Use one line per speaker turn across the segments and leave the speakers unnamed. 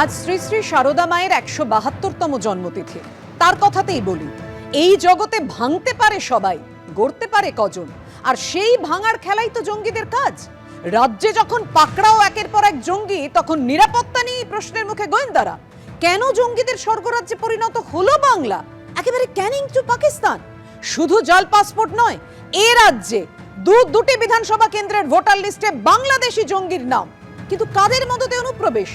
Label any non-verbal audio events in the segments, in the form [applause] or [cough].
আজ শ্রী শ্রী সারদা মায়ের একশো বাহাত্তরতম জন্মতিথি। তার কথাতেই বলি, এই জগতে ভাঙতে পারে সবাই, গড়তে পারে কজন। আর সেই ভাঙার খেলাই তো জঙ্গিদের কাজ। রাজ্যে যখন পাকড়াও একের পর এক জঙ্গি, তখন নিরাপত্তা নিয়ে প্রশ্নের মুখে গোয়েন্দারা। কেন জঙ্গিদের স্বর্গরাজ্যে পরিণত হলো বাংলা? একেবারে ক্যানিং টু পাকিস্তান। শুধু জাল পাসপোর্ট নয়, এ রাজ্যে দু দুটি বিধানসভা কেন্দ্রের ভোটার লিস্টে বাংলাদেশি জঙ্গির নাম। কিন্তু কাদের মদতে অনুপ্রবেশ?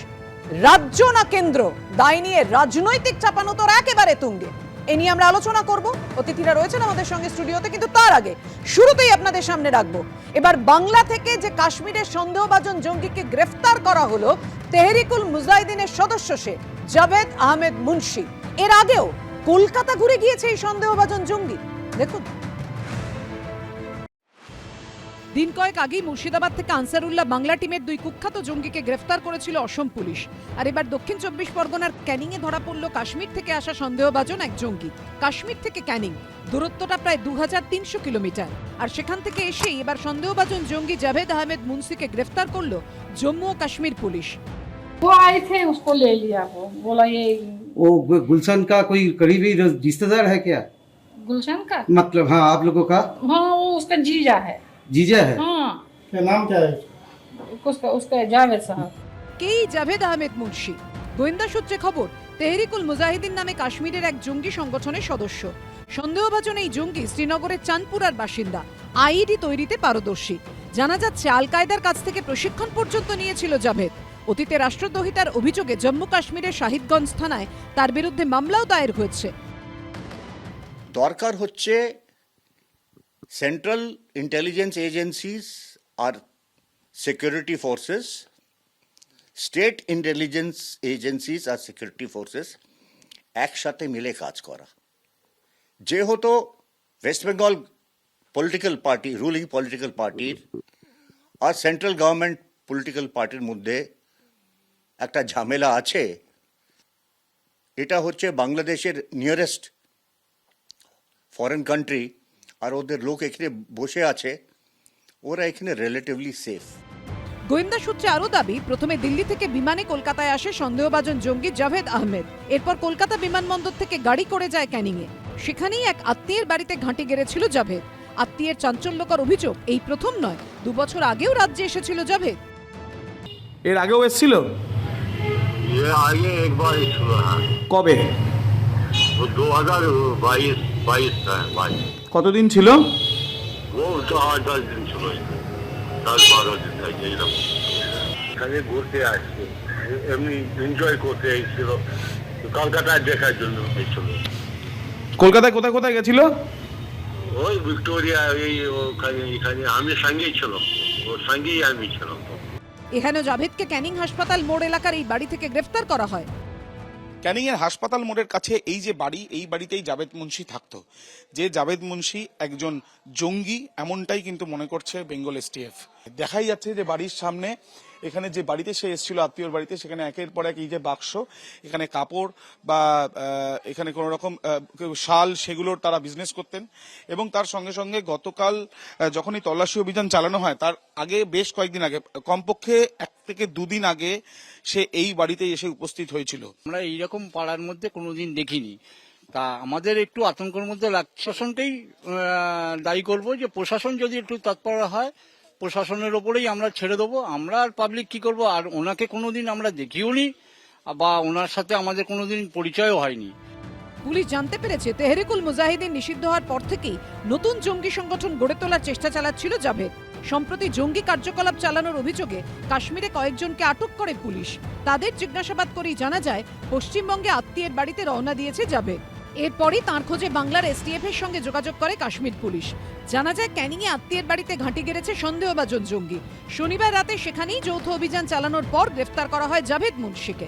রাজ্য না কেন্দ্র? দায় নিয়ে রাজনৈতিক চাপানোতর একেবারে তুঙ্গে। এ নিয়ে আমরা আলোচনা করব। অতিথিরা রয়েছেন আমাদের সঙ্গে স্টুডিওতে, কিন্তু তার আগে শুরুতেই আপনাদের সামনে রাখব। এবার বাংলা থেকে যে কাশ্মীরের সন্দেহভাজন জঙ্গিকে গ্রেফতার করা হলো, তেহরিকুল মুজাহিদিনের সদস্য সে, জাভেদ আহমেদ মুন্সি। এর আগেও কলকাতা ঘুরে গিয়েছে এই সন্দেহভাজন জঙ্গি। দেখুন। দিন কয়েক আগেই মুর্শিদাবাদ থেকে আনসারুল্লাহ বাংলা টিমের দুই কুখ্যাত জঙ্গিকে গ্রেফতার করেছিল অসম পুলিশ আর এবার দক্ষিণ চব্বিশ পরগনার ক্যানিংয়ে ধরা পড়ল কাশ্মীর থেকে আসা সন্দেহভাজন এক জঙ্গি কাশ্মীর থেকে ক্যানিং দূরত্বটা প্রায় দু কিলোমিটার আর সেখান থেকে এসেই এবার সন্দেহভাজন জঙ্গি জাভেদ আহমেদ মুন্সিকে গ্রেফতার করলো জম্মু ও কাশ্মীর পুলিশ
वो आए थे उसको ले लिया वो बोला ये
वो गु- गुलशन का कोई करीबी रिस- रिश्तेदार है क्या
गुलशन का
मतलब हाँ आप लोगों का
हाँ वो उसका जीजा है
जीजा है
हाँ
क्या नाम क्या है
उसका उसका जावेद साहब
কেই জাভেদ আহমেদ মুন্সি গোয়েন্দা সূত্রে খবর তেহরিকুল মুজাহিদিন নামে কাশ্মীরের এক জঙ্গি সংগঠনের সদস্য সন্দেহভাজন এই জঙ্গি শ্রীনগরের চাঁদপুরার বাসিন্দা আইডি তৈরিতে পারদর্শী জানা যাচ্ছে আল কায়দার কাছ থেকে প্রশিক্ষণ পর্যন্ত নিয়েছিল জাভেদ অতীতে রাষ্ট্রদ্রোহিতার অভিযোগে জম্মু কাশ্মীরের শাহিদগঞ্জ থানায় তার বিরুদ্ধে মামলাও দায়ের হয়েছে
দরকার হচ্ছে সেন্ট্রাল ইন্টেলিজেন্স এজেন্সিস আর security forces state intelligence agencies আর সিকিউরিটি ফোর্সেস একসাথে মিলে কাজ করা। যেহেতু West Bengal political party ruling political পার্টির আর সেন্ট্রাল গভর্নমেন্ট পলিটিক্যাল পার্টির মধ্যে একটা ঝামেলা আছে, এটা হচ্ছে বাংলাদেশের নিয়ারেস্ট ফরেন কান্ট্রি আর ওদের লোক এখানে বসে আছে। ওরা এখানে রিলেটিভলি সেফ
গোয়েন্দা সূত্রে আরও দাবি প্রথমে দিল্লি থেকে বিমানে কলকাতায় আসে সন্দেহভাজন জঙ্গি জাভেদ আহমেদ। এরপর কলকাতা বিমানবন্দর থেকে গাড়ি করে যায় ক্যানিংয়ে। সেখানেই এক আত্মীয়ের বাড়িতে ঘাঁটি গেড়েছিল জাভেদ। আত্মীয়ের চাঞ্চল্যকর অভিযোগ এই প্রথম নয় দু বছর আগেও রাজ্যে এসেছিল জাভেদ।
এর আগেও এসেছিল? কবে? কতদিন ছিল?
এখানে ঘুরতে আসছে। এমনি এনজয় করতে কলকাতায় দেখার জন্য
কলকাতায় কোথায় কোথায় গেছিল?
ওই ভিক্টোরিয়া এই ওখানে এখানে আমি সঙ্গেই ছিলাম। ওর সঙ্গেই আমি ছিলাম।
এখানে জাভেদকে ক্যানিং হাসপাতাল মোড় এলাকার এই বাড়ি থেকে গ্রেফতার করা হয়।
ক্যানিং এর হাসপাতাল মোড়ের কাছে এই যে বাড়ি, এই বাড়িতেই জাবেদ মুন্সি থাকতো। যে জাবেদ মুন্সি একজন জঙ্গি, এমনটাই কিন্তু মনে করছে বেঙ্গল এসটিএফ দেখাই যাচ্ছে যে বাড়ির সামনে এখানে যে বাড়িতে সে এসেছিল, আত্মীয়র বাড়িতে, সেখানে একের পর এক এই যে বাক্স, এখানে কাপড় বা এখানে কোনো রকম শাল, সেগুলোর তারা বিজনেস করতেন। এবং তার সঙ্গে সঙ্গে গতকাল যখনই তল্লাশি অভিযান চালানো হয়, তার আগে বেশ কয়েকদিন আগে, কমপক্ষে এক থেকে দুদিন আগে সে এই বাড়িতে এসে উপস্থিত হয়েছিল।
আমরা এইরকম পাড়ার মধ্যে কোনোদিন দেখিনি। তা আমাদের একটু আতঙ্কের মধ্যে প্রশাসনকেই দায়ী করব যে, প্রশাসন যদি একটু তৎপর হয় প্রশাসনের ওপরেই আমরা ছেড়ে দেবো। আমরা আর পাবলিক কি করব? আর ওনাকে কোনোদিন আমরা দেখিও নি, বা ওনার সাথে আমাদের কোনোদিন পরিচয়ও হয়নি।
পুলিশ জানতে পেরেছে তেহরিকুল মুজাহিদিন নিষিদ্ধ হওয়ার পর থেকেই নতুন জঙ্গি সংগঠন গড়ে তোলার চেষ্টা চালাচ্ছিল জাভেদ। সম্প্রতি জঙ্গি কার্যকলাপ চালানোর অভিযোগে কাশ্মীরে কয়েকজনকে আটক করে পুলিশ। তাদের জিজ্ঞাসাবাদ করেই জানা যায়, পশ্চিমবঙ্গে আত্মীয়ের বাড়িতে রওনা দিয়েছে জাভেদ। এরপরই তাঁর খোঁজে বাংলার এসটিএফ এর সঙ্গে যোগাযোগ করে কাশ্মীর পুলিশ। জানা যায় ক্যানিংয়ে আত্মীয়ের বাড়িতে ঘাঁটি গেড়েছে সন্দেহভাজন জঙ্গি। শনিবার রাতে সেখানেই যৌথ অভিযান চালানোর পর গ্রেফতার করা হয় জাভেদ মুন্সিকে।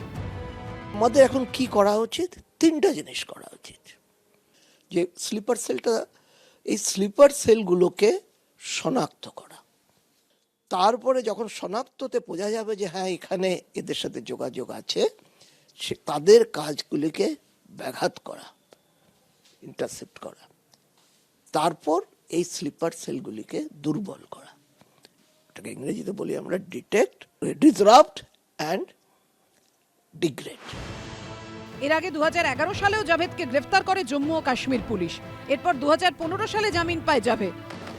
আমাদের এখন কি করা উচিত? তিনটা জিনিস করা উচিত। যে স্লিপার সেলটা, এই স্লিপার সেলগুলোকে শনাক্ত করা। তারপরে যখন শনাক্ততে বোঝা যাবে যে হ্যাঁ এখানে এদের সাথে যোগাযোগ আছে, সে তাদের কাজগুলিকে ব্যাঘাত করা। ইন্টারসেপ্ট করা। তারপর এই স্লিপার সেলগুলিকে দুর্বল করা। এটাকে ইংরেজিতে বলি আমরা ডিটেক্ট ডিসরাপ্ট অ্যান্ড ডিগ্রেড
এর আগে দু সালেও জাভেদকে গ্রেফতার করে জম্মু ও কাশ্মীর পুলিশ। এরপর দু হাজার পনেরো সালে জামিন পায় জাভেদ।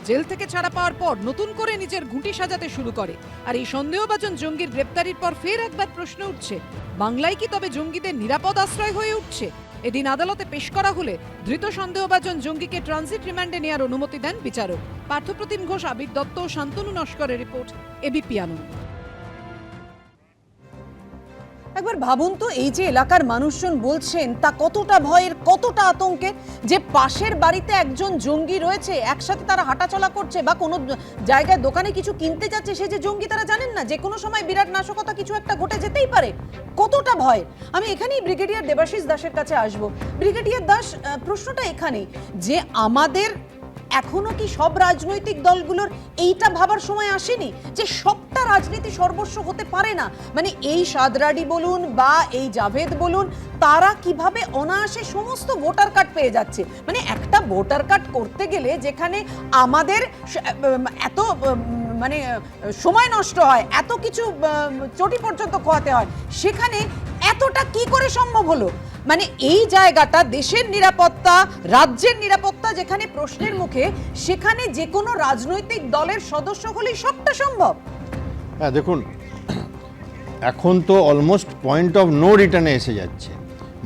জেল থেকে ছাড়া পাওয়ার পর নতুন করে নিজের ঘুঁটি সাজাতে শুরু করে। আর এই সন্দেহভাজন জঙ্গির গ্রেপ্তারির পর ফের একবার প্রশ্ন উঠছে, বাংলায় কি তবে জঙ্গিদের নিরাপদ আশ্রয় হয়ে উঠছে? এদিন আদালতে পেশ করা হলে ধৃত সন্দেহভাজন জঙ্গিকে ট্রানজিট রিমান্ডে নেওয়ার অনুমতি দেন বিচারক। পার্থপ্রতিম ঘোষ, আবির দত্ত শান্তনু নস্করের রিপোর্ট এবিপি আনন্দ। একবার ভাবুন তো, এই যে এলাকার মানুষজন বলছেন, তা কতটা ভয়ের, কতটা আতঙ্কের যে পাশের বাড়িতে একজন জঙ্গি রয়েছে, একসাথে তারা হাঁটাচলা করছে বা কোনো জায়গায় দোকানে কিছু কিনতে যাচ্ছে, সে যে জঙ্গি তারা জানেন না, যে কোনো সময় বিরাট নাশকতা কিছু একটা ঘটে যেতেই পারে। কতটা ভয়? আমি এখানেই ব্রিগেডিয়ার দেবাশিস দাসের কাছে আসব। ব্রিগেডিয়ার দাস প্রশ্নটা এখানেই যে আমাদের এখনও কি সব রাজনৈতিক দলগুলোর এইটা ভাবার সময় আসেনি? যে সবটা রাজনীতি সর্বস্ব হতে পারে না? মানে এই সাদরাডি বলুন বা এই জাভেদ বলুন, তারা কীভাবে অনায়াসে সমস্ত ভোটার কার্ড পেয়ে যাচ্ছে? মানে একটা ভোটার কার্ড করতে গেলে যেখানে আমাদের এত মানে সময় নষ্ট হয়, এত কিছু চটি পর্যন্ত খোয়াতে হয়, সেখানে এতটা কি করে সম্ভব হলো? মানে এই জায়গাটা দেশের নিরাপত্তা, রাজ্যের নিরাপত্তা যেখানে প্রশ্নের মুখে, সেখানে যে কোনো রাজনৈতিক দলের সদস্য হলেই সবটা সম্ভব।
হ্যাঁ দেখুন, এখন তো অলমোস্ট পয়েন্ট অফ নো রিটার্নে এসে যাচ্ছে।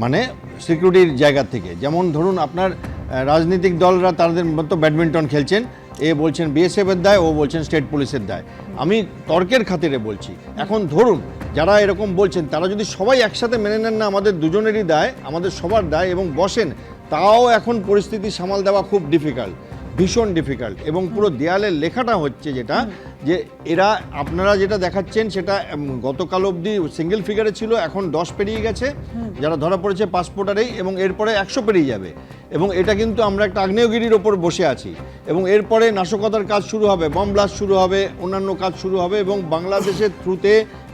মানে সিকিউরিটির জায়গা থেকে। যেমন ধরুন, আপনার রাজনৈতিক দলরা তাদের মতো ব্যাডমিন্টন খেলছেন, এ বলছেন বিএসএফ এর দায়, ও বলছেন স্টেট পুলিশের দায়। আমি তর্কের খাতিরে বলছি, এখন ধরুন যারা এরকম বলছেন, তারা যদি সবাই একসাথে মেনে নেন না আমাদের দুজনেরই দায়, আমাদের সবার দায় এবং বসেন, তাও এখন পরিস্থিতি সামাল দেওয়া খুব ডিফিকাল্ট ভীষণ ডিফিকাল্ট এবং পুরো দেয়ালে লেখাটা হচ্ছে যেটা যে এরা, আপনারা যেটা দেখাচ্ছেন সেটা গতকাল অবধি সিঙ্গেল ফিগারে ছিল, এখন দশ পেরিয়ে গেছে, যারা ধরা পড়েছে পাসপোর্টারেই এবং এরপরে একশো পেরিয়ে যাবে। এবং এটা কিন্তু আমরা একটা আগ্নেয়গিরির ওপর বসে আছি। এবং এরপরে নাশকতার কাজ শুরু হবে বম ব্লাস্ট শুরু হবে অন্যান্য কাজ শুরু হবে এবং বাংলাদেশের থ্রুতে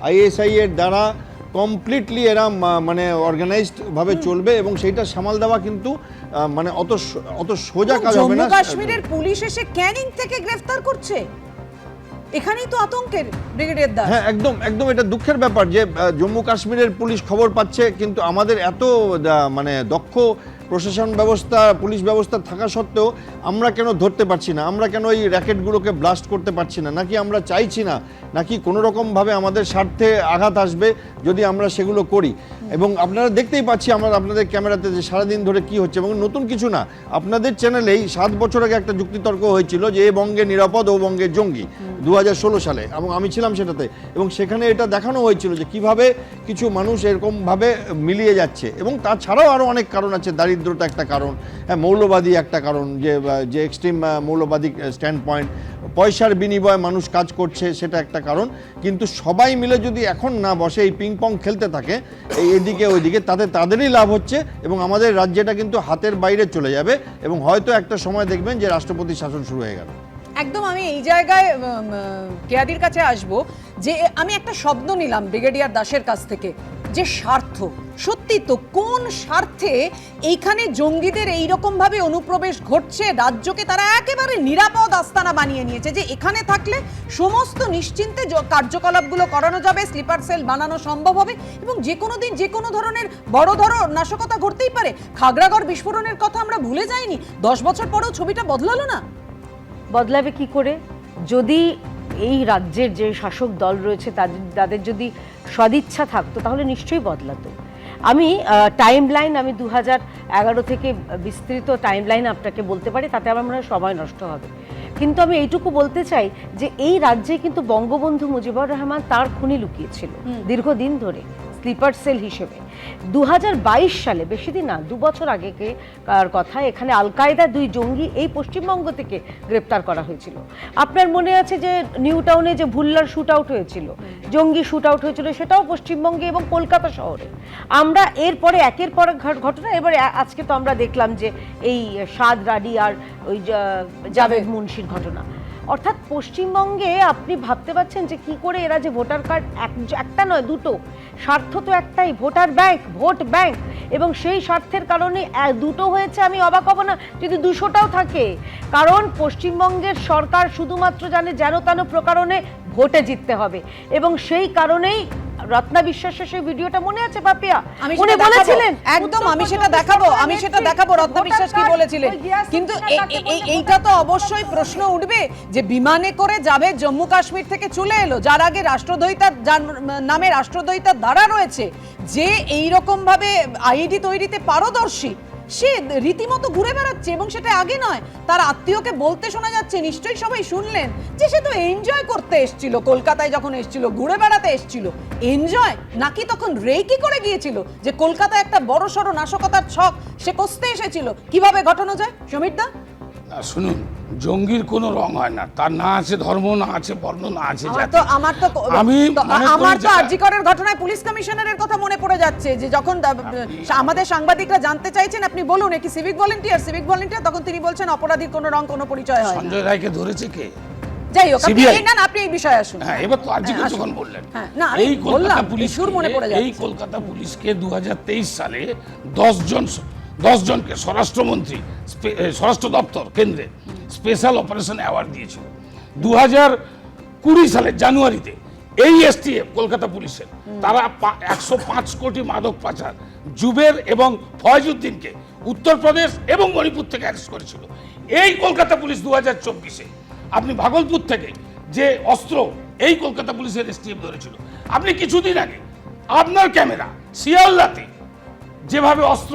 আইএসআই এর দ্বারা কমপ্লিটলি এরা মানে অর্গানাইজড ভাবে চলবে এবং সেইটা সামাল দেওয়া কিন্তু মানে অত অত সোজা কাজ হবে
জম্মু
না
কাশ্মীরের পুলিশ এসে ক্যানিং থেকে গ্রেফতার করছে। এখানেই তো আতঙ্কের ব্রিগেডিয়ার দাস।
হ্যাঁ একদম একদম এটা দুঃখের ব্যাপার যে জম্মু কাশ্মীরের পুলিশ খবর পাচ্ছে কিন্তু আমাদের এত মানে দক্ষ প্রশাসন ব্যবস্থা, পুলিশ ব্যবস্থা থাকা সত্ত্বেও আমরা কেন ধরতে পারছি না? আমরা কেন এই র্যাকেটগুলোকে ব্লাস্ট করতে পারছি না? নাকি আমরা চাইছি না? নাকি কোনো রকমভাবে আমাদের স্বার্থে আঘাত আসবে যদি আমরা সেগুলো করি? এবং আপনারা দেখতেই পাচ্ছি আমরা আপনাদের ক্যামেরাতে যে সারাদিন ধরে কি হচ্ছে এবং নতুন কিছু না, আপনাদের চ্যানেলেই সাত বছর আগে একটা যুক্তিতর্ক হয়েছিল যে এ বঙ্গে নিরাপদ, ও বঙ্গে জঙ্গি দু হাজার ষোলো সালে, এবং আমি ছিলাম সেটাতে, এবং সেখানে এটা দেখানো হয়েছিল যে কীভাবে কিছু মানুষ এরকমভাবে মিলিয়ে যাচ্ছে, এবং তাছাড়াও আরও অনেক কারণ আছে, দারিদ্রতা একটা কারণ হ্যাঁ মৌলবাদী একটা কারণ, যে যে এক্সট্রিম মৌলবাদী স্ট্যান্ড পয়েন্ট পয়সার বিনিময়ে মানুষ কাজ করছে সেটা একটা কারণ, কিন্তু সবাই মিলে যদি এখন না বসে এই পিং পং খেলতে থাকে, এই এদিকে ওইদিকে। তাতে তাদেরই লাভ হচ্ছে এবং আমাদের রাজ্যটা কিন্তু হাতের বাইরে চলে যাবে এবং হয়তো একটা সময় দেখবেন যে রাষ্ট্রপতি শাসন শুরু হয়ে গেল।
একদম, আমি এই জায়গায় কেয়াদির কাছে আসব যে, আমি একটা শব্দ নিলাম ব্রিগেডিয়ার দাসের কাছ থেকে। যে স্বার্থ, সত্যি তো কোন স্বার্থে এইখানে জঙ্গিদের এইরকম ভাবে অনুপ্রবেশ ঘটছে? রাজ্যকে তারা একেবারে নিরাপদ আস্তানা বানিয়ে নিয়েছে যে এখানে থাকলে সমস্ত নিশ্চিন্তে কার্যকলাপগুলো করানো যাবে, স্লিপার সেল বানানো সম্ভব হবে এবং যে কোনো দিন যে কোনো ধরনের বড় ধরো নাশকতা ঘটতেই পারে। খাগড়াগড় বিস্ফোরণের কথা আমরা ভুলে যাইনি। দশ বছর পরেও ছবিটা বদলালো না?
বদলাবে কি করে? যদি এই রাজ্যের যে শাসক দল রয়েছে তাদের তাদের যদি সদিচ্ছা থাকতো তাহলে নিশ্চয়ই বদলাতো। আমি টাইম লাইন আমি দু হাজার এগারো থেকে বিস্তৃত টাইম লাইন আপনাকে বলতে পারি তাতে আমার মনে হয় সময় নষ্ট হবে। কিন্তু আমি এইটুকু বলতে চাই যে এই রাজ্যে কিন্তু বঙ্গবন্ধু মুজিবুর রহমান তার খুনি লুকিয়েছিল দীর্ঘদিন ধরে। স্লিপার সেল হিসেবে। দু হাজার বাইশ সালে, বেশি দিন না, দু বছর আগেকে কথা, এখানে আল কায়দা দুই জঙ্গি এই পশ্চিমবঙ্গ থেকে গ্রেপ্তার করা হয়েছিল। আপনার মনে আছে যে, নিউ টাউনে যে ভুল্লার শুট আউট হয়েছিল, জঙ্গি শুট আউট হয়েছিল, সেটাও পশ্চিমবঙ্গে এবং কলকাতা শহরে। আমরা এরপরে, একের পর ঘটনা, এবারে আজকে তো আমরা দেখলাম যে এই সাদ রাডি আর ওই জাভেদ মুন্সির ঘটনা। অর্থাৎ পশ্চিমবঙ্গে আপনি ভাবতে পারছেন যে কি করে এরা যে ভোটার কার্ড এক, একটা নয়, দুটো। স্বার্থ তো একটাই, ভোটার ব্যাংক, ভোট ব্যাংক। এবং সেই স্বার্থের কারণে দুটো হয়েছে, আমি অবাক হব না, যদি দুশোটাও থাকে। কারণ পশ্চিমবঙ্গের সরকার শুধুমাত্র জানে যেন তেন প্রকারণে ভোটে জিততে হবে। এবং সেই কারণেই রত্না বিশ্বাসের সেই ভিডিওটা মনে আছে পাপিয়া?
আমি
উনি বলেছিলেন?
একদম আমি সেটা দেখাবো আমি সেটা দেখাবো রত্না বিশ্বাস কি বলেছিলেন? কিন্তু এইটা তো অবশ্যই প্রশ্ন উঠবে যে বিমানে করে যাবে জম্মু কাশ্মীর থেকে চলে এলো যার আগে রাষ্ট্রদ্রোহিতার যার নামে রাষ্ট্রদ্রোহিতার দ্বারা রয়েছে যে এই রকম ভাবে আইডি তৈরিতে পারদর্শী। সে রীতিমতো ঘুরে বেড়াচ্ছে এবং সেটা আগে নয়। তার আত্মীয়কে বলতে শোনা যাচ্ছে, নিশ্চয়ই সবাই শুনলেন, যে সে তো এনজয় করতে এসছিল, কলকাতায় যখন এসছিল, ঘুরে বেড়াতে এসছিল। এনজয় নাকি তখন রেকি করে গিয়েছিল যে কলকাতায় একটা বড় সড়ো নাশকতার ছক, সে কষতে এসেছিল। কীভাবে ঘটানো যায়? সমীর দা
শুনুন। জঙ্গির কোনো রং হয় না। তার না আছে ধর্ম না আছে বর্ণ না আছে
আমার তো আমার তো
আমি
আমার তো আরজিকরের ঘটনায় পুলিশ কমিশনারের কথা মনে পড়ে যাচ্ছে যে যখন আমাদের সাংবাদিকরা জানতে চাইছেন আপনি বলুন কি সিভিক ভলেন্টিয়ার সিভিক ভলেন্টিয়ার তখন তিনি বলছেন অপরাধীর কোনো রং কোনো পরিচয় হয়।
সঞ্জয় রায়কে ধরেছে কে?
যাই হোক আপনি এই আপনি এই বিষয়ে আসুন।
হ্যাঁ এবার তো আরজি
হ্যাঁ,
যখন বললেন।
হ্যাঁ, না,
এই কলকাতা পুলিশ
মনে পড়ে
এই
যাচ্ছে।
কলকাতা পুলিশকে দু হাজার তেইশ সালে দশ জন দশ জনকে স্বরাষ্ট্রমন্ত্রী স্বরাষ্ট্র দপ্তর কেন্দ্রে স্পেশাল অপারেশন অ্যাওয়ার্ড দিয়েছিল। দু হাজার কুড়ি সালের জানুয়ারিতে এই এসটিএফ, কলকাতা পুলিশের, তারা একশো পাঁচ কোটি মাদক পাচার, জুবের এবং ফয়জুদ্দিনকে উত্তরপ্রদেশ এবং মণিপুর থেকে অ্যারেস্ট করেছিল। এই কলকাতা পুলিশ দু হাজার চব্বিশে, আপনি ভাগলপুর থেকে যে অস্ত্র এই কলকাতা পুলিশের এসটিএফ ধরেছিল, আপনি কিছুদিন আগে আপনার ক্যামেরা, শিয়ালদাতে যেভাবে অস্ত্র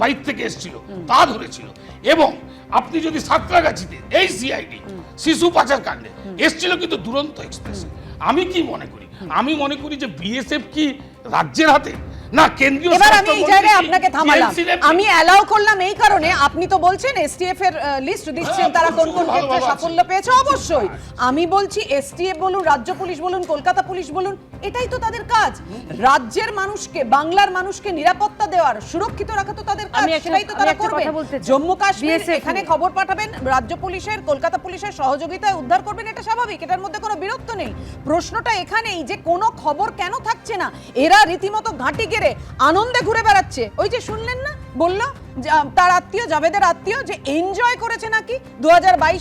বাইর থেকে এসেছিল, তা ধরেছিল। এবং আপনি যদি সাঁতরাগাছিতে, এই সিআইডি শিশু পাচার কাণ্ডে এসেছিল কিন্তু দুরন্ত এক্সপ্রেস আমি কি মনে করি? আমি মনে করি যে বিএসএফ কি রাজ্যের হাতে না কেন্দ্রীয়
এবার আমি এই জায়গায় আপনাকে থামালাম। আমি অ্যালাউ করলাম এই কারণে আপনি তো বলছেন এসটিএফ এর লিস্ট দিচ্ছেন
হ্যাঁ,
তারা কোন কোন ক্ষেত্রে সাফল্য পেয়েছে? অবশ্যই। আমি বলছি এসটিএফ বলুন রাজ্য পুলিশ বলুন কলকাতা পুলিশ বলুন এটাই তো তাদের কাজ। রাজ্যের মানুষকে বাংলার মানুষকে নিরাপত্তা দেওয়ার সুরক্ষিত রাখা তো তাদের কাজ সেটাই তো তারা করবে। জম্মু কাশ্মীর এখানে খবর পাঠাবেন রাজ্য পুলিশের কলকাতা পুলিশের সহযোগিতায় উদ্ধার করবেন এটা স্বাভাবিক এটার মধ্যে কোনো বিরক্ত নেই। প্রশ্নটা এখানেই যে কোনো খবর কেন থাকছে না? এরা রীতিমতো ঘাঁটি গেড়ে আনন্দে ঘুরে বেড়াচ্ছে। ওই যে শুনলেন না? বলল তার আত্মীয় জাভেদের আত্মীয় যে এনজয় করেছে নাকি? দু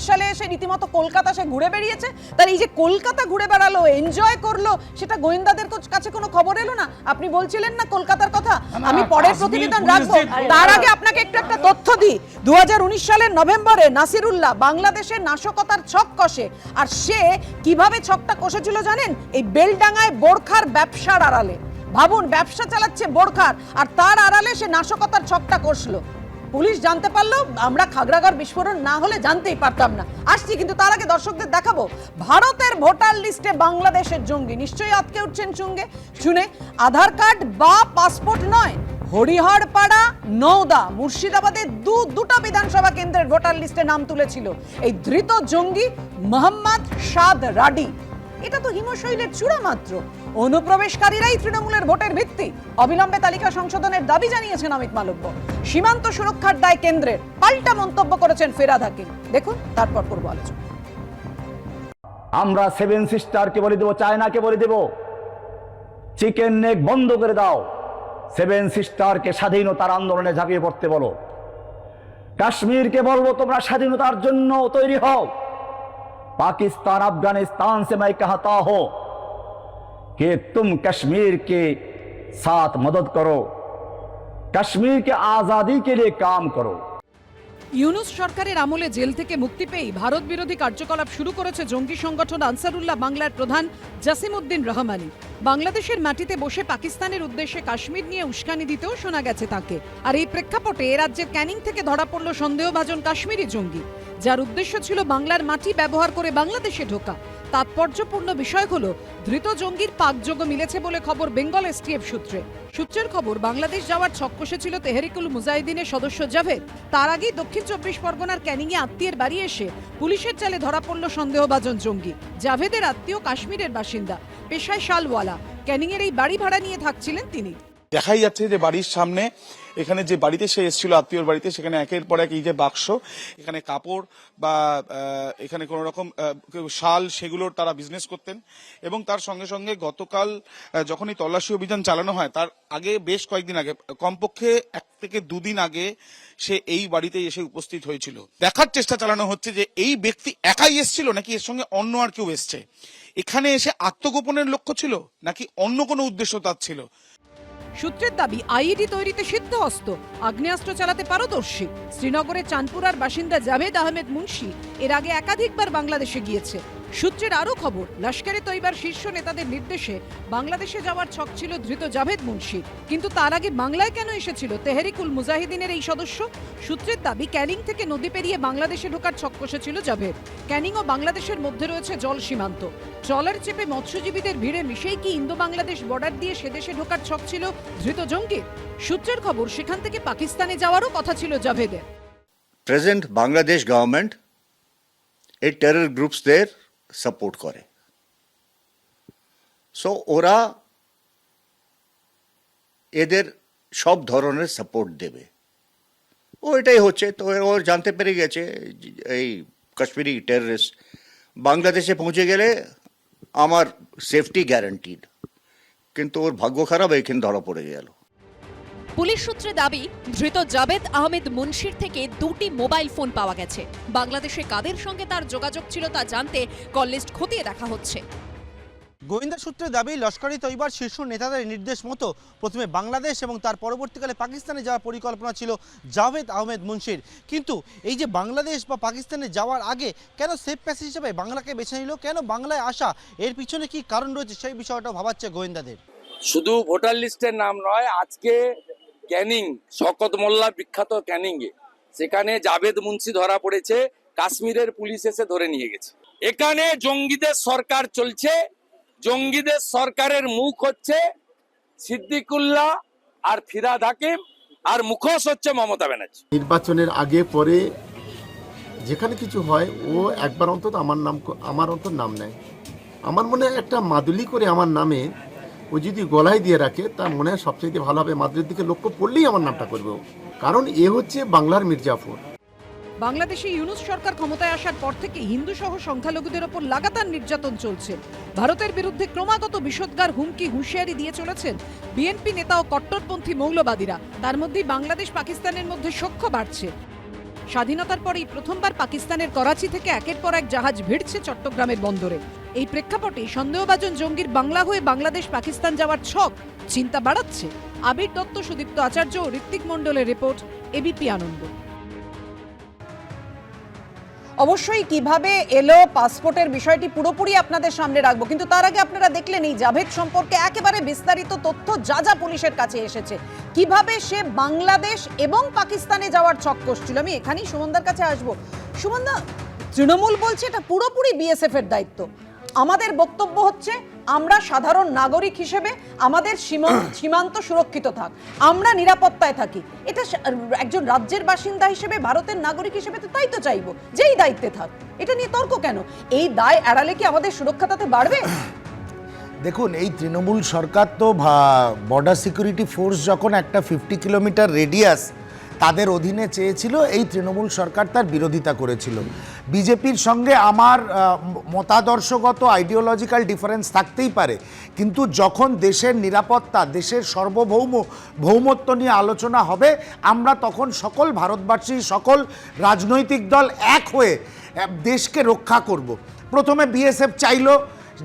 সালে এসে রীতিমতো কলকাতা সে ঘুরে বেরিয়েছে তার এই যে কলকাতা ঘুরে বেড়ালো এনজয় করল সেটা গোয়েন্দাদের কাছে কোনো খবর এলো না? আপনি বলছিলেন না কলকাতার কথা? আমি পরের প্রতিবেদন রাখব। তার আগে আপনাকে একটু একটা তথ্য দিই। দু হাজার উনিশ সালের নভেম্বরে নাসিরুল্লাহ বাংলাদেশের নাশকতার ছক কষে। আর সে কীভাবে ছকটা কষেছিল জানেন? এই বেলডাঙ্গায় বোরখার ব্যবসার আড়ালে। ভাবুন, ব্যবসা চালাচ্ছে বোরখার, আর তার আড়ালে সে নাশকতার ছকটা কষলো। পুলিশ জানতে পারল, আমরা খাগড়াগড় বিস্ফোরণ না হলে জানতেই পারতাম না। আসছি, কিন্তু তার আগে দর্শকদের দেখাবো, ভারতের ভোটার লিস্টে বাংলাদেশের জঙ্গি। নিশ্চয়ই আটকে উঠছেন সঙ্গে শুনে, আধার কার্ড বা পাসপোর্ট নয়, হরিহরপাড়া, নওদা মুর্শিদাবাদের দু, দুটো বিধানসভা কেন্দ্রের ভোটার লিস্টে নাম তুলেছিল। এই ধৃত জঙ্গি মোহাম্মদ সাদ রাডি। এটা তো হিমশৈলের চূড়া মাত্র। অনুপ্রবেশকারীরাই তৃণমূলের ভোটের ভিত্তি। অবিলম্বে তালিকা সংশোধনের দাবি জানিয়েছেন অমিত মালব্য। সীমান্ত সুরক্ষার দায় কেন্দ্রের। পাল্টা মন্তব্য করেছেন ফেরাদ হাকিম। দেখুন, তারপর করব আলোচনা।
আমরা সেভেন সিস্টারকে বলে দেবো, চায়নাকে বলে দেব, চিকেন নেক বন্ধ করে দাও। সেভেন সিস্টারকে স্বাধীনতার আন্দোলনে ঝাঁপিয়ে পড়তে বলো। কাশ্মীরকে বলব, তোমরা স্বাধীনতার জন্য তৈরি হও। पाकिस्तान अफगानिस्तान से मैं कहता हूं कि तुम कश्मीर के साथ मदद करो कश्मीर के आजादी के लिए काम करो
ইউনুস সরকারের আমলে জেল থেকে মুক্তি পেয়ে ভারত বিরোধী কার্যকলাপ শুরু করেছে জঙ্গি সংগঠন আনসারুল্লাহ বাংলার প্রধান জাসিমউদ্দিন রহমানি বাংলাদেশের মাটিতে বসে পাকিস্তানের উদ্দেশ্যে কাশ্মীর নিয়ে উস্কানি দিতেও শোনা গেছে তাকে আর এই প্রেক্ষাপটে এ রাজ্যের ক্যানিং থেকে ধরা পড়ল সন্দেহভাজন কাশ্মীরি জঙ্গি যার উদ্দেশ্য ছিল বাংলার মাটি ব্যবহার করে বাংলাদেশে ঢোকা। তাৎপর্যপূর্ণ বিষয় হলো, ধৃত জঙ্গির পাকযোগ্য মিলেছে বলে খবর বেঙ্গল এসটিএফ সূত্রে। সূত্রের খবর, বাংলাদেশ যাওয়ার ছক কষেছিল তেহরিকুল মুজাহিদিনের সদস্য জাভেদ। তার আগেই দক্ষিণ চব্বিশ পরগনার ক্যানিংয়ে আত্মীয়ের বাড়ি এসে পুলিশের চালে ধরা পড়ল সন্দেহভাজন জঙ্গি। জাভেদের আত্মীয় কাশ্মীরের বাসিন্দা, পেশায় শালওয়ালা। ক্যানিংয়ের এই বাড়ি ভাড়া নিয়ে থাকছিলেন তিনি।
দেখাই যাচ্ছে যে বাড়ির সামনে এখানে যে বাড়িতে সে এসেছিল, আত্মীয়র বাড়িতে, সেখানে একের পর এক যে বাক্স, এখানে কাপড় বা এখানে কোন রকম শাল সেগুলোর তারা বিজনেস করতেন। এবং তার সঙ্গে সঙ্গে গতকাল যখন এই তল্লাশি অভিযান চালানো হয়, তার আগে বেশ কয়েকদিন আগে, কমপক্ষে এক থেকে দুদিন আগে সে এই বাড়িতে এসে উপস্থিত হয়েছিল। দেখার চেষ্টা চালানো হচ্ছে যে এই ব্যক্তি একাই এসেছিল নাকি এর সঙ্গে অন্য আর কেউ এসছে? এখানে এসে আত্মগোপনের লক্ষ্য ছিল নাকি অন্য কোনো উদ্দেশ্য তার ছিল?
সূত্রের দাবি, আইইডি তৈরিতে সিদ্ধ সিদ্ধহস্ত। আগ্নেয়াস্ত্র চালাতে পারদর্শী। শ্রীনগরের চাঁদপুরার বাসিন্দা জাভেদ আহমেদ মুন্সি এর আগে একাধিকবার বাংলাদেশে গিয়েছে। সূত্রের আরও খবর, লস্করে তৈবার শীর্ষ নেতাদের নির্দেশে বাংলাদেশে যাওয়ার ছক ছিল ধৃত জাভেদ মুন্সি। কিন্তু তার আগে বাংলায় কেন এসেছিল তেহরিকুল মুজাহিদিনের এই সদস্য? সূত্রের দাবি, ক্যানিং থেকে নদী পেরিয়ে বাংলাদেশে ঢোকার ছক কষেছিল জাভেদ। ক্যানিং ও বাংলাদেশের মধ্যে রয়েছে জল সীমান্ত। ট্রলার চেপে মৎস্যজীবীদের ভিড়ে মিশেই কি ইন্দো বাংলাদেশ বর্ডার দিয়ে সেদেশে ঢোকার ছক ছিল ধৃত জঙ্গির? সূত্রের খবর, সেখান থেকে পাকিস্তানে যাওয়ারও কথা ছিল জাভেদের।
প্রেজেন্ট বাংলাদেশ গভর্নমেন্ট এই টেরর গ্রুপসদের সাপোর্ট করে। সো ওরা এদের সব ধরনের সাপোর্ট দেবে। ও এটাই হচ্ছে, তো ও জানতে পেরে গেছে এই কাশ্মীরি টেররিস্ট বাংলাদেশে পৌঁছে গেলে আমার সেফটি গ্যারান্টিড কিন্তু ওর ভাগ্য খারাপ, এইখানে ধরা পড়ে গেল।
পুলিশ সূত্রে দাবি ধৃত জাবেদ আহমেদ মুন্সির থেকে দুটি মোবাইল ফোন পাওয়া গেছে। বাংলাদেশে কাদের সঙ্গে তার যোগাযোগ ছিল তা জানতে কল লিস্ট খতিয়ে দেখা হচ্ছে।
গোয়েন্দা সূত্রে দাবি লস্করি তৈবার শীর্ষ নেতাদের নির্দেশ মতো প্রথমে বাংলাদেশ এবং তার পরবর্তীকালে পাকিস্তানে যাওয়ার পরিকল্পনা ছিল জাভেদ আহমেদ মুন্সির। কিন্তু এই যে বাংলাদেশ বা পাকিস্তানে যাওয়ার আগে কেন সেফ প্যাসেজ হিসেবে বাংলাকে বেছে নিল কেন বাংলায় আসা এর পিছনে কি কারণ রয়েছে সেই বিষয়টা ভাবাচ্ছে গোয়েন্দাদের।
শুধু ভোটার লিস্টের নাম নয় আজকে ক্যানিং, শকত মোল্লা বিখ্যাত ক্যানিংয়ে সেখানে জাভেদ মুন্সি ধরা পড়েছে, কাশ্মীরের পুলিশ এসে ধরে নিয়ে গেছে। এখানে জঙ্গিদের সরকার চলছে। জঙ্গিদের সরকারের মুখ হচ্ছে সিদ্দিকুল্লাহ আর ফিরাদ হাকিম আর মুখোশ হচ্ছে মমতা ব্যানার্জি।
নির্বাচনের আগে, পরে যেখানে কিছু হয়, ও একবার অন্তত আমার নাম, আমার অন্তত নাম নেয়। আমার মনে একটা মাদুলি করে আমার নামে ও যদি গলায় দিয়ে রাখে, তার মনে হয় সবচেয়ে ভালো হবে। মাদুলির দিকে লক্ষ্য পড়লেই আমার নামটা করবে কারণ এ হচ্ছে বাংলার মির্জাফর।
বাংলাদেশে ইউনুস সরকার ক্ষমতায় আসার পর থেকে হিন্দু সহ সংখ্যালঘুদের ওপর লাগাতার নির্যাতন চলছে। ভারতের বিরুদ্ধে ক্রমাগত বিষোদ্গার হুমকি, হুঁশিয়ারি দিয়ে চলেছেন বিএনপি নেতা ও কট্টরপন্থী মৌলবাদীরা। তার মধ্যেই বাংলাদেশ পাকিস্তানের মধ্যে সখ্য বাড়ছে। স্বাধীনতার পরেই প্রথমবার পাকিস্তানের করাচি থেকে একের পর এক জাহাজ ভিড়ছে চট্টগ্রামের বন্দরে। এই প্রেক্ষাপটে সন্দেহভাজন জঙ্গির বাংলা হয়ে বাংলাদেশ পাকিস্তান যাওয়ার ছক চিন্তা বাড়াচ্ছে। আবির দত্ত, সুদীপ্ত আচার্য ও ঋত্বিক মণ্ডলের রিপোর্ট এবিপি আনন্দ। অবশ্যই কীভাবে এলো পাসপোর্টের বিষয়টি পুরোপুরি আপনাদের সামনে রাখব। কিন্তু তার আগে আপনারা দেখলেন এই জাভেদ সম্পর্কে একেবারে বিস্তারিত তথ্য যা যা পুলিশের কাছে এসেছে। কীভাবে সে বাংলাদেশ এবং পাকিস্তানে যাওয়ার ছক কষছিল আমি এখানেই সুমনদার কাছে আসব। সুমনদা, তৃণমূল বলছে এটা পুরোপুরি বিএসএফ এর দায়িত্ব। আমাদের বক্তব্য হচ্ছে আমরা সাধারণ নাগরিক হিসেবে আমাদের সীমা- [clears throat] সীমান্ত সুরক্ষিত থাক। আমরা নিরাপত্তায় থাকি। এটা একজন রাজ্যের বাসিন্দা হিসেবে ভারতের নাগরিক হিসেবে তো তাই তো চাইব যেই দায়িত্বে থাক। এটা নিয়ে তর্ক কেন? এই দায় এড়ালে কি আমাদের সুরক্ষা তাতে বাড়বে? [clears throat]
দেখুন এই তৃণমূল সরকার তো বর্ডার সিকিউরিটি ফোর্স যখন একটা ফিফটি কিলোমিটার রেডিয়াস তাদের অধীনে চেয়েছিল, এই তৃণমূল সরকার তার বিরোধিতা করেছিল। বিজেপির সঙ্গে আমার মতাদর্শগত আইডিওলজিক্যাল ডিফারেন্স থাকতেই পারে। কিন্তু যখন দেশের নিরাপত্তা, দেশের সর্বভৌম, ভৌমত্ব নিয়ে আলোচনা হবে, আমরা তখন সকল ভারতবাসী, সকল রাজনৈতিক দল এক হয়ে দেশকে রক্ষা করব। প্রথমে বিএসএফ চাইলো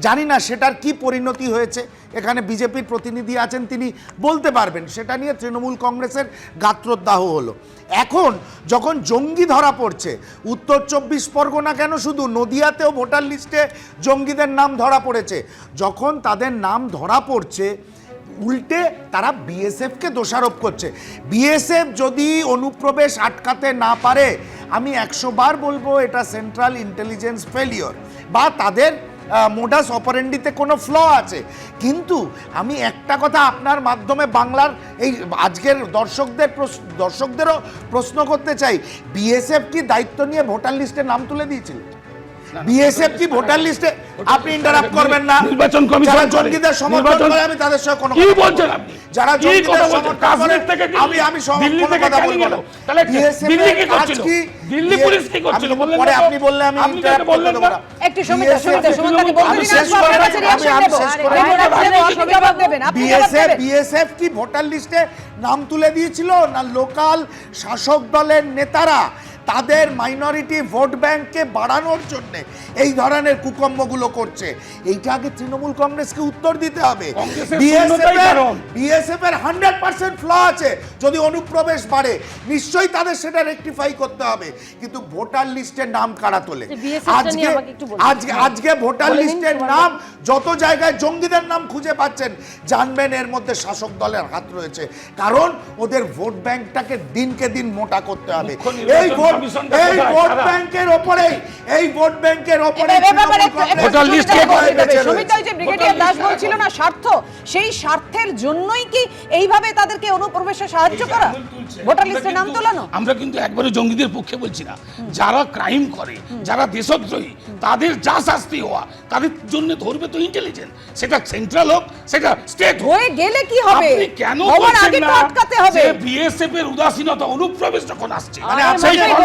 জানি না সেটার কি পরিণতি হয়েছে। এখানে বিজেপির প্রতিনিধি আছেন, তিনি বলতে পারবেন। সেটা নিয়ে তৃণমূল কংগ্রেসের গাত্রোদ্দাহ হলো। এখন যখন জঙ্গি ধরা পড়ছে, উত্তর চব্বিশ পরগনা কেন শুধু? নদিয়াতেও ভোটার লিস্টে জঙ্গিদের নাম ধরা পড়েছে। যখন তাদের নাম ধরা পড়ছে, উল্টে তারা বিএসএফকে দোষারোপ করছে। বিএসএফ যদি অনুপ্রবেশ আটকাতে না পারে, আমি একশো বার বলব এটা সেন্ট্রাল ইন্টেলিজেন্স ফেলিওর বা তাদের মোডাস অপারেন্ডিতে কোনো ফ্ল আছে। কিন্তু আমি একটা কথা আপনার মাধ্যমে বাংলার এই আজকের দর্শকদের দর্শকদেরও প্রশ্ন করতে চাই। বিএসএফ কি দায়িত্ব নিয়ে ভোটার লিস্টে নাম তুলে দিয়েছিল? বিএসএফ কি ভোটার লিস্টে আপনি ইন্টারাপ্ট করবেন না?
নির্বাচন কমিশন
জঙ্গিদের সমর্থন করে আমি তাদের সঙ্গে কোনো
কি বলছেন আপনি?
যারা জঙ্গিদের সমর্থন
কাশ্মীর থেকে
আমি আমি
দিল্লি থেকে
কথা বলব
তাহলে দিল্লি কি করছিল? দিল্লি পুলিশ কি করছিল? বললেন
পরে আপনি বললে আমি
এটা বললেন না।
একটু সুমিতা বলতে
আমি শেষ করে আমি- আমি শেষ করে
জবাব দেবেন, আপনি
বিএসএফ বিএসএফ কি ভোটার লিস্টে নাম তুলে দিয়েছিল? না লোকাল শাসক দলের নেতারা? তাদের মাইনরিটি ভোট ব্যাংককে বাড়ানোর জন্য এই ধরনের কুকম্মগুলো করছে। এইটা আগে তৃণমূল কংগ্রেসকে উত্তর দিতে হবে। বিএসএফ এর হান্ড্রেড পার্সেন্ট ফ্ল আছে। যদি অনুপ্রবেশ বাড়ে নিশ্চয়ই তাদের সেটা রেকটিফাই করতে হবে। কিন্তু ভোটার লিস্টের নাম কারা তোলে? আজকে। আজকে আজকে ভোটার লিস্টের নাম যত জায়গায় জঙ্গিদের নাম খুঁজে পাচ্ছেন জানবেন এর মধ্যে শাসক দলের হাত রয়েছে। কারণ ওদের ভোট ব্যাংকটাকে দিনকে দিন মোটা করতে হবে। এই ভোট
কমিশনটা
এই ভোট ব্যাংকের ওপরেই এই ভোট ব্যাংকের ওপরে
ভোটার
সুমিতা ওই যে ব্রিগেডিয়ার দাস বলছিল না স্বার্থ সেই স্বার্থের জন্যই কি এইভাবে তাদেরকে অনুপ্রবেশে সাহায্য করা? ভোটার লিস্টে নাম তোলানো?
আমরা কিন্তু একবারে জঙ্গিদের পক্ষে বলছি না। যারা ক্রাইম করে যারা দেশদ্রোহী তাদের যা শাস্তি হওয়া তাদের জন্য ধরবে তো ইন্টেলিজেন্স সেটা সেন্ট্রাল হোক সেটা স্টেট
হয়ে গেলে কি হবে?
আপনি কেন
আগে তো আটকাতে হবে।
যে বিএসএফ এর উদাসীনতা অনুপ্রবেশ যখন আসছে?
মানে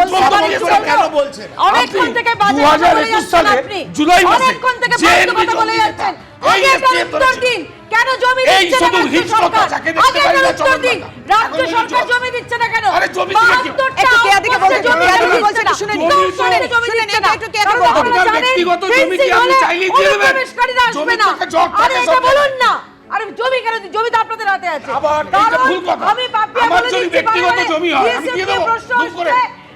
আরে
আপনাকে
মাথায়
বলছি,
বলছি,
আবার
আবার
করে
বলছি।
কেন বলছেন
অনেকক্ষণ থেকে বাজে কথা বলে যাচ্ছেন আপনি।
জুলাই মাসে
অনেকক্ষণ থেকে বাজে কথা বলে যাচ্ছেন আগে একটা উত্তর দিন কেন জমি দিচ্ছে না রাজ্য সরকার আগে
পারি
উত্তর দিন রাজ্য সরকার জমি দিচ্ছে না কেন
আরে জমি দিয়ে কি?
একটু কেয়াদিকে বলতে
outpost-এ
জমি
জমি
বলছে,
না।
শুনে নিন।
কেউ
শুনে নিন,
জমি
শুনে
দিচ্ছে
নিন,
না।
একটু কেয়াদি
কারণ
বলতে
আপনার
ব্যক্তিগত জমি কি আপনি চাইলেই দিয়ে দেবেন?
অনুপ্রবেশকারীরা আসবে
জমির
না।
থেকে জগ
আরে এটা বলুন না আরে জমি কেন জমি তো আপনাদের হাতে আছে
আবার এটা ভুল কথা।
আমি পাপিয়া বলে দিচ্ছি
ব্যক্তিগত
বারে বারে,
জমি হয়, আমি দিয়ে
নিয়ে প্রশ্ন
ভুল করে।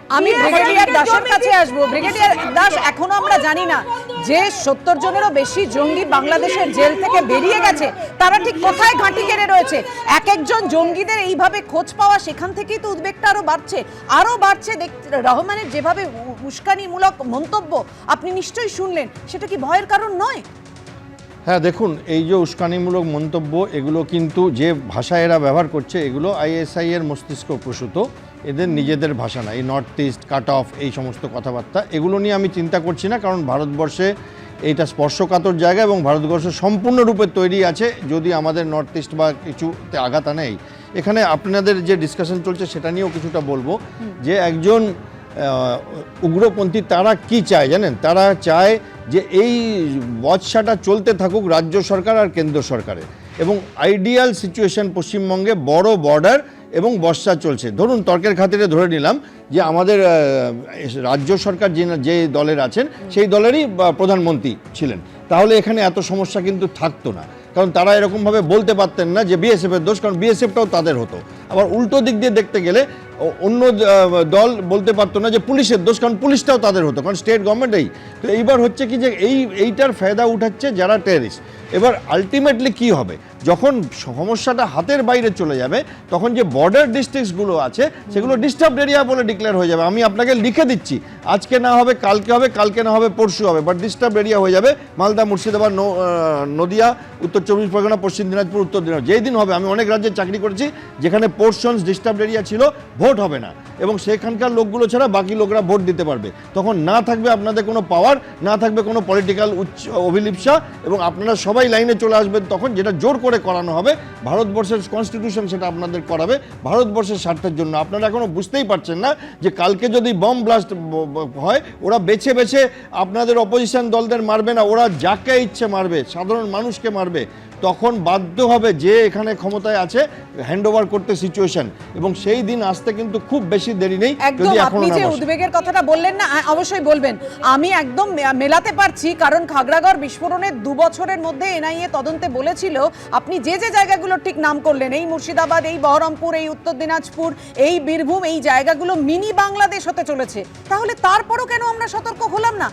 আমি ব্রিগেডিয়ার দাসের কাছে আসব। ব্রিগেডিয়ার দাস এখনও আমরা জানি না যে সত্তর জনেরও বেশি জঙ্গি বাংলাদেশের জেল থেকে বেরিয়ে গেছে। তারা ঠিক কোথায় ঘাঁটি কেড়ে রয়েছে? এক একজন জঙ্গিদের এইভাবে খোঁজ পাওয়া সেখান থেকেই তো উদ্বেগটা আরও বাড়ছে। আরও বাড়ছে দেখ- রহমানের যেভাবে উস্কানিমূলক মন্তব্য আপনি নিশ্চয়ই শুনলেন। সেটা কি ভয়ের কারণ নয়?
হ্যাঁ দেখুন এই যে উস্কানিমূলক মন্তব্য এগুলো কিন্তু যে ভাষা এরা ব্যবহার করছে এগুলো আইএসআই এর মস্তিষ্ক প্রসূত। এদের নিজেদের ভাষা না। এই নর্থ ইস্ট কাট অফ এই সমস্ত কথাবার্তা এগুলো নিয়ে আমি চিন্তা করছি না কারণ ভারতবর্ষে এইটা স্পর্শকাতর জায়গা এবং ভারতবর্ষ সম্পূর্ণরূপে তৈরি আছে যদি আমাদের নর্থ ইস্ট বা কিছুতে আঘাত আনেই এখানে আপনাদের যে ডিসকাশন চলছে সেটা নিয়েও কিছুটা বলব যে একজন উগ্রপন্থী তারা কি চায় জানেন? তারা চায় যে এই বৎসাটা চলতে থাকুক রাজ্য সরকার আর কেন্দ্র সরকারের। এবং আইডিয়াল সিচুয়েশন পশ্চিমবঙ্গে বড় বর্ডার এবং বর্ষা চলছে। ধরুন, তর্কের খাতিরে ধরে নিলাম যে আমাদের রাজ্য সরকার যে যে দলের আছেন, সেই দলেরই প্রধানমন্ত্রী ছিলেন। তাহলে এখানে এত সমস্যা কিন্তু থাকতো না। কারণ তারা এরকমভাবে বলতে পারতেন না যে বিএসএফের দোষ, কারণ বিএসএফটাও তাদের হতো। আবার উল্টো দিক দিয়ে দেখতে গেলে অন্য দল বলতে পারতো না যে পুলিশের দোষ, কারণ পুলিশটাও তাদের হতো, কারণ স্টেট গভর্নমেন্ট এই। তো এইবার হচ্ছে কি যে এই, এইটার ফায়দা উঠাচ্ছে যারা টেরিস্ট এবার আলটিমেটলি কি হবে? যখন সমস্যাটা হাতের বাইরে চলে যাবে, তখন যে বর্ডার ডিস্ট্রিক্টসগুলো আছে, সেগুলো ডিস্টার্ব এরিয়া বলে ডিক্লেয়ার হয়ে যাবে। আমি আপনাকে লিখে দিচ্ছি, আজকে না হবে, কালকে হবে, কালকে না হবে, পরশু হবে। বাট ডিস্টার্ব এরিয়া হয়ে যাবে, মালদা, মুর্শিদাবাদ নদিয়া, উত্তর চব্বিশ পরগনা, পশ্চিম দিনাজপুর, উত্তর দিনাজপুর। যেই দিন হবে, আমি অনেক রাজ্যে চাকরি করেছি, যেখানে পোর্শনস ডিস্টার্ব এরিয়া ছিল ভোট হবে না। এবং সেখানকার লোকগুলো ছাড়া বাকি লোকরা ভোট দিতে পারবে। তখন না থাকবে আপনাদের কোনো পাওয়ার না থাকবে কোনো পলিটিক্যাল উচ্চ অভিলিপ্সা, এবং আপনারা সবাই লাইনে চলে আসবেন তখন যেটা জোর করে করানো হবে, ভারতবর্ষের কনস্টিটিউশন সেটা আপনাদের করাবে, ভারতবর্ষের স্বার্থের জন্য। আপনারা এখনও বুঝতেই পারছেন না যে কালকে যদি বম ব্লাস্ট হয়, ওরা বেছে বেছে আপনাদের অপোজিশন দলদের মারবে না, ওরা যাকে ইচ্ছে মারবে, সাধারণ মানুষকে মারবে। তখন বাধ্য হবে যে এখানে ক্ষমতায় আছে হ্যান্ড ওভার করতে সিচুয়েশন এবং সেই দিন আসতে কিন্তু খুব বেশি দেরি নেই
একদম
যদি এখনও
আপনি যে উদ্বেগের কথাটা বললেন না অবশ্যই বলবেন। আমি একদম মেলাতে পারছি কারণ খাগড়াগড় বিস্ফোরণের দু বছরের মধ্যে এনআইএ তদন্তে বলেছিল আপনি যে যে জায়গাগুলোর ঠিক নাম করলেন এই মুর্শিদাবাদ এই বহরমপুর এই উত্তর দিনাজপুর এই বীরভূম এই জায়গাগুলো মিনি বাংলাদেশ হতে চলেছে। তাহলে তারপরও কেন আমরা সতর্ক হলাম না?